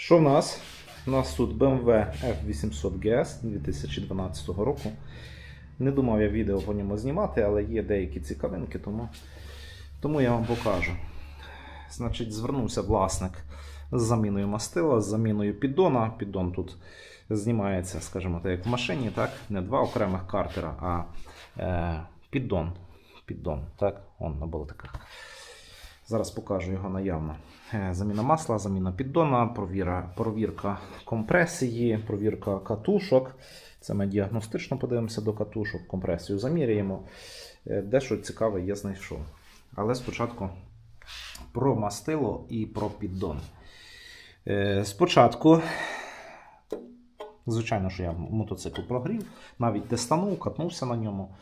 Що в нас? У нас тут BMW F800 GS 2012 року. Не думав я відео по ньому знімати, але є деякі цікавинки, тому, тому я вам покажу. Значить, звернувся власник з заміною мастила, з заміною піддона. Піддон тут знімається, скажімо так, як в машині, так? Не два окремих картера, а е, піддон. Піддон, так? Он на болтиках. Зараз покажу його наявно. Е, Заміна масла, заміна піддона, провіра, провірка компресії, провірка катушок. Це ми діагностично подивимося до катушок, компресію заміряємо. Е, Дещо цікаве я знайшов. Але спочатку про мастило і про піддон. Е, Спочатку, звичайно, що я мотоцикл прогрів, навіть тестанув, катнувся на ньому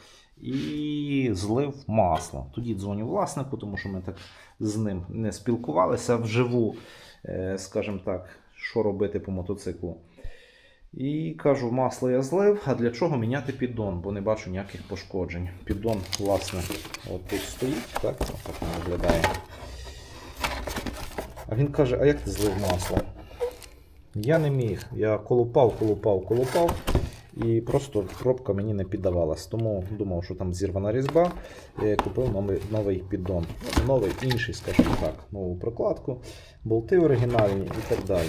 і злив масло. Тоді дзвоню власнику, тому що ми так з ним не спілкувалися вживу, е, скажімо так, що робити по мотоциклу. І кажу, масло я злив, а для чого міняти піддон, бо не бачу ніяких пошкоджень. Піддон, власне, от тут стоїть, так, так він виглядає. А він каже, а як ти злив масло? Я не міг. Я колупав, колупав, колупав. І просто пробка мені не піддавалась. Тому думав, що там зірвана різьба. Купив новий, новий піддон. Новий інший, скажімо так, нову прокладку, болти оригінальні і так далі.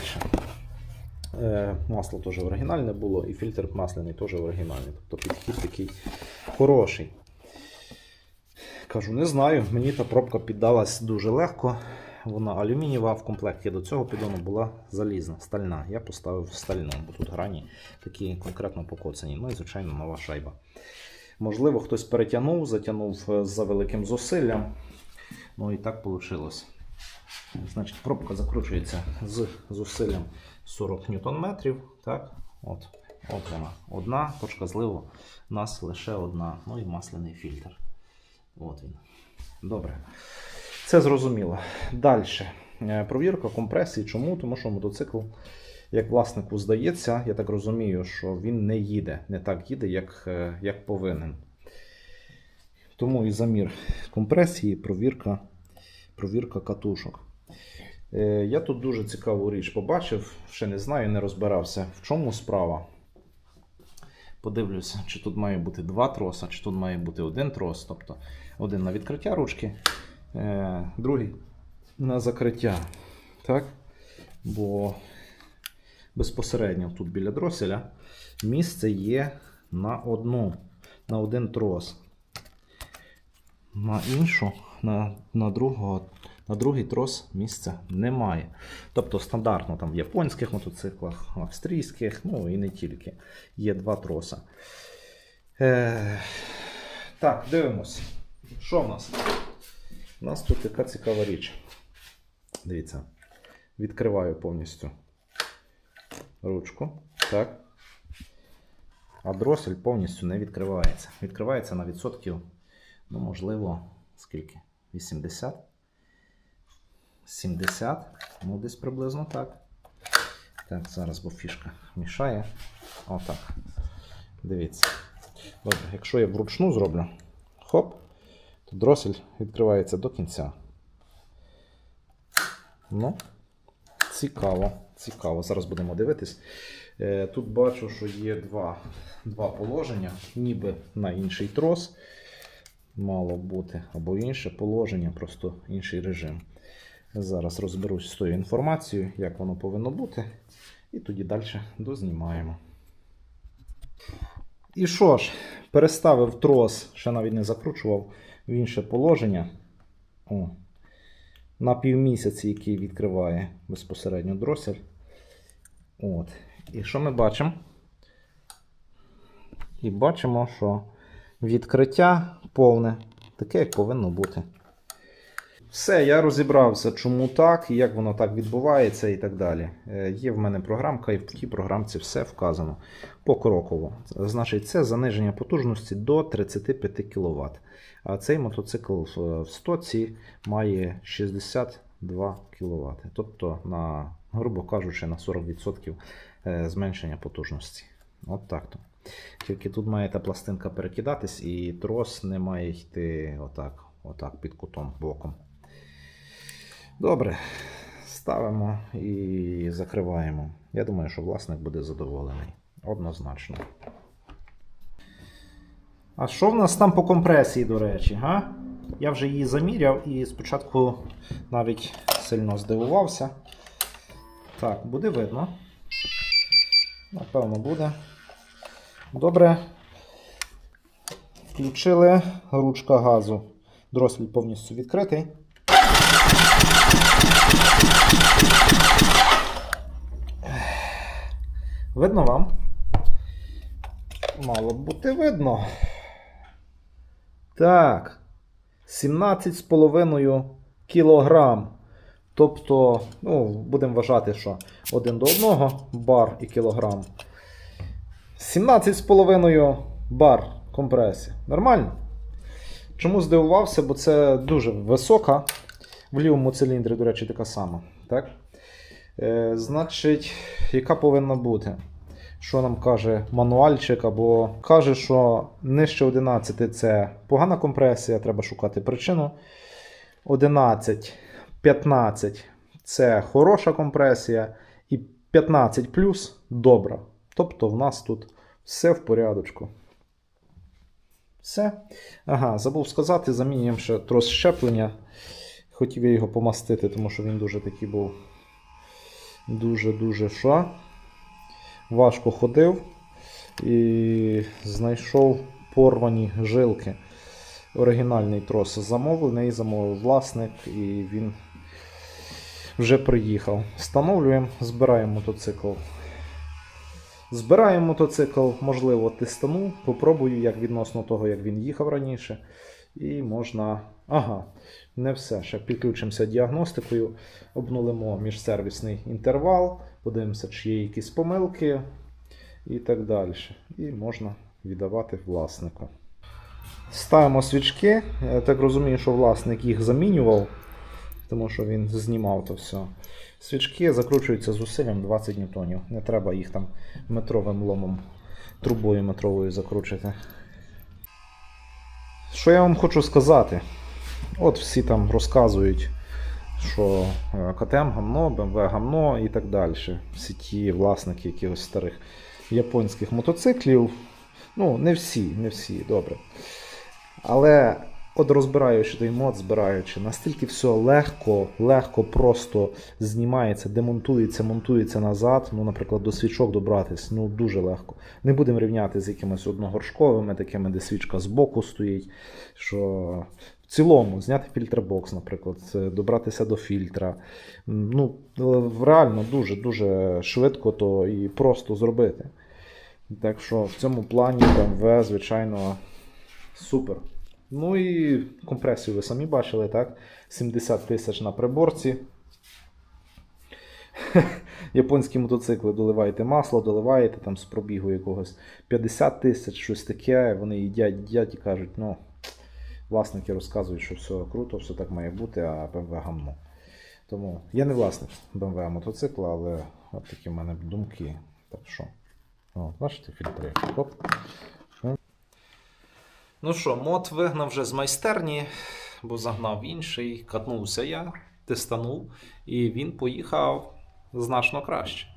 Е, Масло теж оригінальне було, і фільтр масляний теж оригінальний. Тобто підхід такий хороший. Кажу, не знаю, мені та пробка піддалась дуже легко. Вона алюмінієва, в комплекті до цього піддону була залізна, стальна. Я поставив стальну, бо тут грані такі конкретно покоцані. Ну і, звичайно, нова шайба. Можливо, хтось перетягнув, затягнув е, за великим зусиллям. Ну і так вийшло. Значить, пробка закручується з зусиллям 40 Нм. Так? От, от вона. Одна точка зливу. У нас лише одна. Ну і масляний фільтр. От він. Добре. Це зрозуміло. Далі. Провірка компресії. Чому? Тому що мотоцикл, як власнику здається, я так розумію, що він не їде, не так їде, як, е, як повинен. Тому і замір компресії, провірка, провірка катушок. Е, Я тут дуже цікаву річ побачив, ще не знаю, не розбирався, в чому справа. Подивлюся, чи тут має бути два троса, чи тут має бути один трос, тобто один на відкриття ручки, е, другий на закриття. Так? Бо безпосередньо тут біля дроселя місце є на одну, на один трос. На іншу, на, на, другого, на другий трос місця немає. Тобто стандартно там в японських мотоциклах, австрійських, ну і не тільки. Є два троса. Е, так, дивимось. Що в нас? У нас тут така цікава річ. Дивіться. Відкриваю повністю ручку. Так. А дросель повністю не відкривається. Відкривається на відсотків, ну, можливо, скільки? 80? 70? Ну, десь приблизно так. Так, зараз, бо фішка мішає. Отак. Дивіться. Добре, якщо я вручну зроблю, хоп, то дросель відкривається до кінця. Ну, цікаво, цікаво. Зараз будемо дивитись. Е, Тут бачу, що є два, два положення, ніби на інший трос. Мало бути, або інше положення, просто інший режим. Зараз розберусь з тою інформацією, як воно повинно бути. І тоді далі дознімаємо. І що ж, переставив трос, ще навіть не закручував в інше положення. О, на півмісяці, який відкриває безпосередньо дросель. От. І що ми бачимо? І бачимо, що відкриття повне, таке, як повинно бути. Все, я розібрався, чому так, як воно так відбувається і так далі. Е, Є в мене програмка, і в тій програмці все вказано покроково. Значить, це заниження потужності до 35 кВт. А цей мотоцикл в стоці має 62 кВт. Тобто, на, грубо кажучи, на 40% е, зменшення потужності. От так то. Тільки тут має та пластинка перекидатись, і трос не має йти отак, отак під кутом боком. Добре. ставимо і закриваємо. Я думаю, що власник буде задоволений. Однозначно. А що в нас там по компресії, до речі? Га? Я вже її заміряв і спочатку навіть сильно здивувався. Так, буде видно. Напевно, буде. Добре. Включили ручка газу. Дросель повністю відкритий. Видно вам? Мало б бути видно. Так. 17,5 кілограм. Тобто, ну, будемо вважати, що один до одного бар і кілограм. 17,5 бар компресія. Нормально? Чому здивувався? Бо це дуже висока. В лівому циліндрі, до речі, така сама. Так? Е, значить, яка повинна бути? Що нам каже мануальчик, або каже, що нижче 11 це погана компресія, треба шукати причину. 11, 15 це хороша компресія, і 15 плюс добра. Тобто в нас тут все в порядочку. Все. Ага, забув сказати, замінюємо ще трос щеплення. Хотів я його помастити, тому що він дуже такий був дуже-дуже що. Важко ходив і знайшов порвані жилки. Оригінальний трос замовлений, замовив власник, і він вже приїхав. Встановлюємо, збираємо мотоцикл. Збираємо мотоцикл, можливо, тестану, попробую, як відносно того, як він їхав раніше. І можна. Ага, не все. Ще підключимося діагностикою, обнулимо міжсервісний інтервал, подивимося, чи є якісь помилки і так далі. І можна віддавати власнику. Ставимо свічки. Я так розумію, що власник їх замінював, тому що він знімав то все. Свічки закручуються зусиллям 20 ньютонів. Не треба їх там метровим ломом, трубою метровою закручити. Що я вам хочу сказати? От всі там розказують, що е, КТМ гамно, БМВ гамно і так далі. Всі ті власники якихось старих японських мотоциклів. Ну, не всі, не всі, добре. Але от розбираючи той мод, збираючи, настільки все легко, легко просто знімається, демонтується, монтується назад. Ну, наприклад, до свічок добратись, ну дуже легко. Не будемо рівняти з якимись одногоршковими, такими, де свічка збоку стоїть. Що в цілому зняти фільтрбокс, наприклад, добратися до фільтра. Ну, реально дуже-дуже швидко то і просто зробити. Так що в цьому плані BMW, звичайно, супер. Ну і компресію ви самі бачили, так? 70 тисяч на приборці. Японські мотоцикли доливаєте масло, доливаєте там з пробігу якогось 50 тисяч, щось таке. Вони їдять, їдять і кажуть, ну, власники розказують, що все круто, все так має бути, а BMW гамно. Тому я не власник BMW мотоцикла, але от такі в мене думки. Так що, о, бачите, фільтри. Хоп. Ну що, мод вигнав вже з майстерні, бо загнав інший, катнувся я, тестанув, і він поїхав значно краще.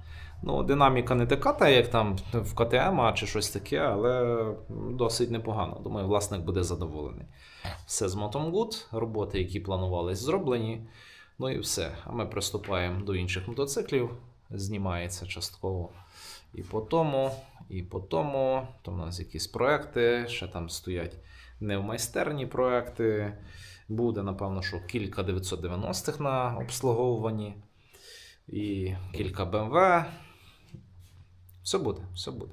Ну, динаміка не така, та як там в КТМ а чи щось таке, але досить непогано. Думаю, власник буде задоволений. Все з мотом good, роботи, які планувались, зроблені. Ну і все. А ми приступаємо до інших мотоциклів. Знімається частково і по тому, і по тому. Там у нас якісь проекти, ще там стоять не в майстерні проекти. Буде, напевно, що кілька 990-х на обслуговуванні і кілька BMW. Все буде, все буде.